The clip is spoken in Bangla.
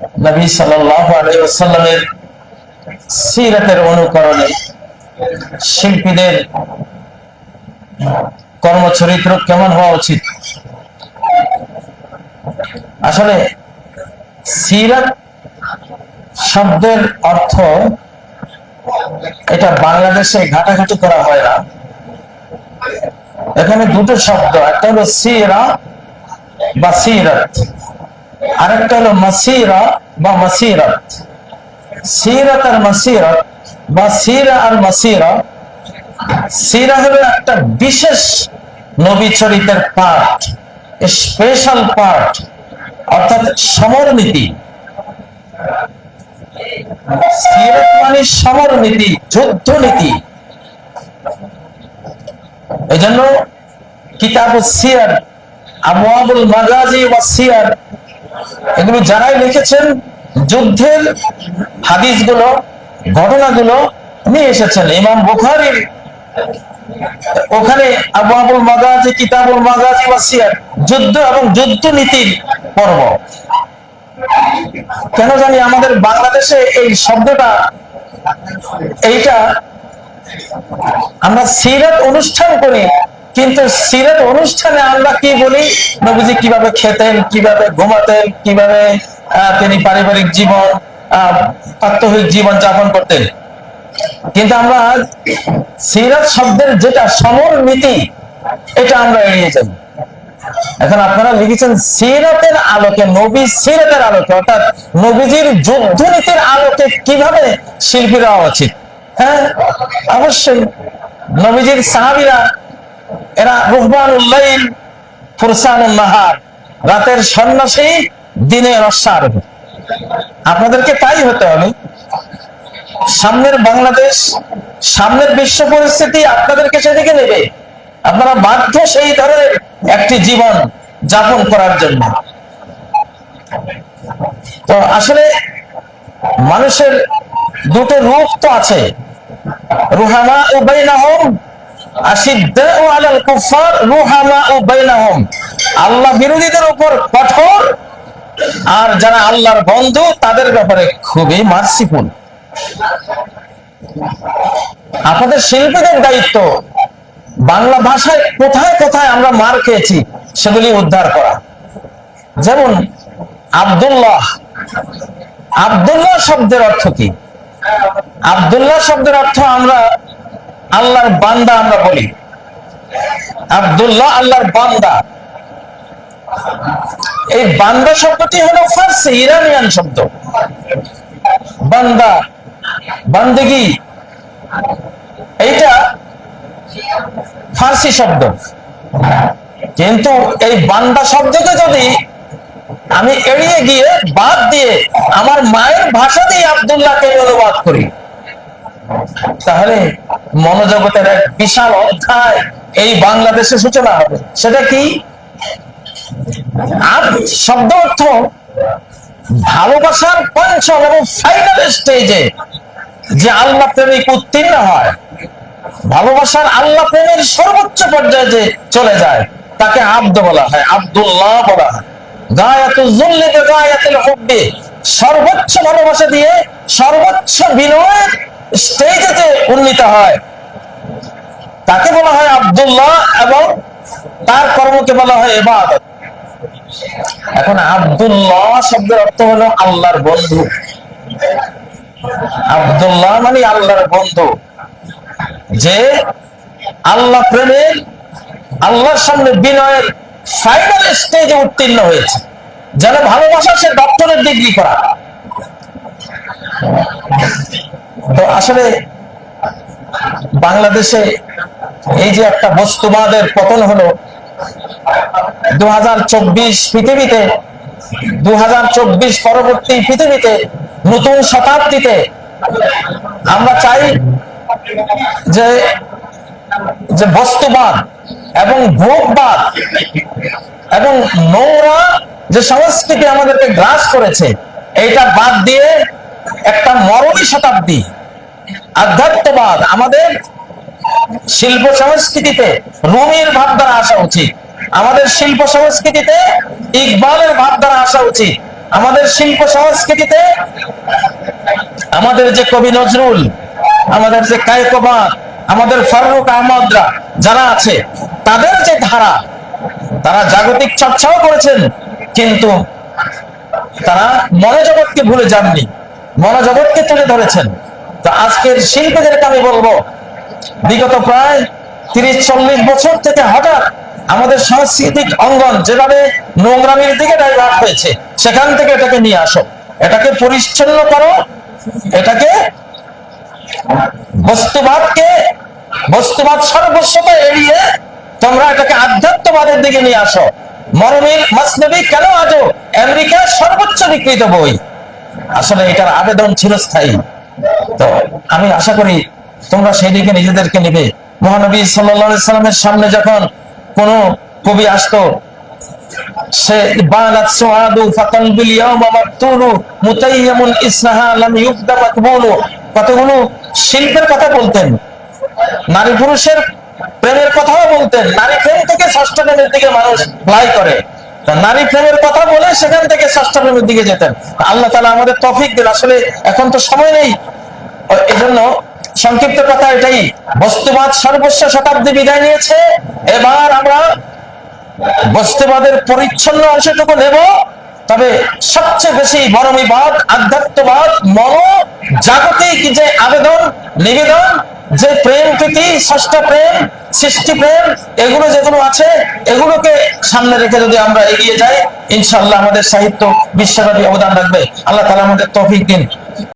নবী আলাইহি সিরাতের অনুকরণে শিল্পীদের কর্মচরিত্র কেমন হওয়া উচিত? আসলে সিরাত শব্দের অর্থ এটা বাংলাদেশে ঘাটাঘাটি করা হয় না। এখানে দুটো শব্দ, একটা হলো সিরা বা সিরাত। আরেকটা মাসিরা বা মাসিরাত। সিরাত আর মাসিরাত বা সিরা আর মাসিরা, সিরা হলো একটা বিশেষ নবী চরিত্রের পার্ট স্পেশাল অর্থাৎ সমর নীতি সিরাত মানে সমর নীতি যুদ্ধ এই জন্য কিতাব সিয়ার আবু আবুল মাগাজি ওয়া সিয়ার এগুলো যারাই লিখেছেন, যুদ্ধের হাদিসগুলো, ঘটনাগুলো নিয়ে এসেছেন। ইমাম বুখারীর ওখানে আবু আবুল মাগাজি, কিতাবুল মাগাজি ওয়া সিয়ার, যুদ্ধ এবং যুদ্ধ নীতির পর্ব। কেন জানি আমাদের বাংলাদেশে এই শব্দটা, এইটা আমরা সিরাত অনুষ্ঠান করি কিন্তু সিরাত অনুষ্ঠানে আমরা কি বলি? নবীজি কীভাবে খেতেন, কীভাবে ঘুমাতেন, কীভাবে তিনি পারিবারিক জীবন প্রাত্যহিক জীবন যাপন করতেন? কিন্তু আমরা সিরাত শব্দের যেটা সমর নীতি, এটা আমরা এড়িয়ে যাই এখন আপনারা লিখেছেন সিরাতের আলোকে, নবী সিরাতের আলোকে, অর্থাৎ নবীজির যুদ্ধ নীতির আলোকে কীভাবে শিল্পীরা হওয়া উচিত হ্যাঁ অবশ্যই। নবীজির সাহাবিরা এরা রুহবানুল্লাইল ফুরসানুল নাহার। রাতের সন্ন্যাসী দিনে রসার আপনাদেরকে তাই হতে হবে। সামনের বাংলাদেশ, সামনের বিশ্ব পরিস্থিতি আপনাদেরকে সেদিকে নেবে। আপনারা বাধ্য সেই ধরনের একটি জীবন যাপন করার জন্য। তো আসলে মানুষের দুটো রূপ তো আছে। রুহামা ও বাইনাহুম আল্লাহ বিরোধীদের উপর কঠোর, আর যারা আল্লাহর বন্ধু, তাদের ব্যাপারে খুবই মার্সিফুল। আপনাদের শিল্পীদের দায়িত্ব, বাংলা ভাষায় কোথায় কোথায় আমরা মার খেয়েছি, সেগুলি উদ্ধার করা। যেমন, আব্দুল্লাহ। আব্দুল্লাহ শব্দের অর্থ কি? আব্দুল্লাহ শব্দের অর্থ আমরা আল্লাহর বান্দা আমরা বলি। আব্দুল্লাহ আল্লাহর বান্দা। এই বান্দা শব্দটি হলো ফার্সি, ইরানিয়ান শব্দ। বান্দা, বান্দেগি। এইটা ফার্সি শব্দ। কিন্তু এই বান্দা শব্দকে যদি আমি এড়িয়ে গিয়ে বাদ দিয়ে আমার মায়ের ভাষা দিয়ে আবদুল্লাহকে অনুবাদ করি তাহলে মনোজগতের এক বিশাল অধ্যায় এই বাংলাদেশে সূচনা হবে। সেটা কি? আর শব্দ অর্থ ভালোবাসার পঞ্চম এবং ফাইনাল স্টেজে যে আল্লাহ প্রেমিক উত্তীর্ণ হয়, ভালোবাসার আল্লাহ প্রেমের সর্বোচ্চ পর্যায়ে যে চলে যায়, তাকে আব্দ বলা হয়, আব্দুল্লাহ বলা হয়। সর্বোচ্চ ভালোবাসা দিয়ে সর্বোচ্চ বিনয়ের স্টেজে যে উন্নীত হয়। তাকে বলা হয় আব্দুল্লাহ এবং তার কর্মকে বলা হয় ইবাদত। এখন আব্দুল্লাহ শব্দের অর্থ হলো আল্লাহর বন্ধু। আব্দুল্লাহ মানে আল্লাহর বন্ধু। যে আল্লাহ প্রেমের আল্লাহর সামনে বিনয়ের ফাইনাল স্টেজে উত্তীর্ণ হয়েছে। যেন ভালোবাসা সে ডক্টরের ডিগ্রি করা। তো আসলে বাংলাদেশে এই যে একটা বস্তুবাদের পতন হলো দু পৃথিবীতে দু পরবর্তী পৃথিবীতে, নতুন শতাব্দীতে আমরা চাই যে যে বস্তুবাদ এবং ভোগবাদ এবং নোংরা যে সংস্কৃতি আমাদেরকে গ্রাস করেছে, এইটা বাদ দিয়ে একটা মরণী শতাব্দী, আধ্যাত্মবাদ আমাদের শিল্প সংস্কৃতিতে রুমির ভাবধারা আসা উচিত। আমাদের শিল্প সংস্কৃতিতে ইকবালের ভাবধারা আসা উচিত। আমাদের শিল্প সংস্কৃতিতে আমাদের যে কবি নজরুল, আমাদের যে কায়কবাদ আমাদের ফারুক আহমদরা যারা আছে, তাদের যে ধারা, তারা জাগতিক চর্চাও করেছেন, কিন্তু তারা মনোজগৎকে ভুলে যাননি। মনোজগৎকে তুলে ধরেছেন। তো আজকের শিল্পীদেরকে আমি বলব, বিগত প্রায় তিরিশ, চল্লিশ বছর থেকে হঠাৎ আমাদের সাংস্কৃতিক অঙ্গন যেভাবে নোংরামির দিকে ডাইভার্ট হয়েছে, সেখান থেকে এটাকে নিয়ে আসো। এটাকে পরিচ্ছন্ন করো, এটাকে বস্তুবাদকে, বস্তুবাদ সর্বস্বতা এড়িয়ে তোমরা এটাকে আধ্যাত্মবাদের দিকে নিয়ে আসো। মরমির, মাসনবী কেন আজও আমেরিকার সর্বোচ্চ বিক্রিত বই? আসলে এটার আবেদন চিরস্থায়ী। তো আমি আশা করি তোমরা সেই দিকে নিজেদেরকে নিবে। মহানবী সাল্লামের সামনে যখন কোন কবি আসতো কতগুলো শিল্পের কথা বলতেন। নারী পুরুষের প্রেমের কথাও বলতেন। নারী প্রেম থেকে ষষ্ঠ প্রেমের দিকে মানুষ ফ্লাই করে। নারী প্রেমের কথা বলে সেখান থেকে ষষ্ঠ প্রেমের দিকে যেতেন। আল্লাহ তালা আমাদের তফিক দিল আসলে এখন তো সময় নেই। এজন্য জন্য সংক্ষিপ্ত কথা এটাই। বস্তুবাদ সর্বস্ব শতাব্দী বিদায় নিয়েছে। এবার আমরা বস্তুবাদের পরিচ্ছন্ন অংশটুকু নেব। তবে সবচেয়ে বেশি মরমীবাদ আধ্যাত্মবাদ মন জাগতিক যে আবেদন, নিবেদন, যে প্রেম প্রীতি, ষষ্ঠ প্রেম, সৃষ্টি প্রেম, এগুলো যেগুলো আছে, এগুলোকে সামনে রেখে যদি আমরা এগিয়ে যাই ইনশাল্লাহ আমাদের সাহিত্য বিশ্বব্যাপী অবদান রাখবে। আল্লাহ তালা আমাদের তফিক দিন।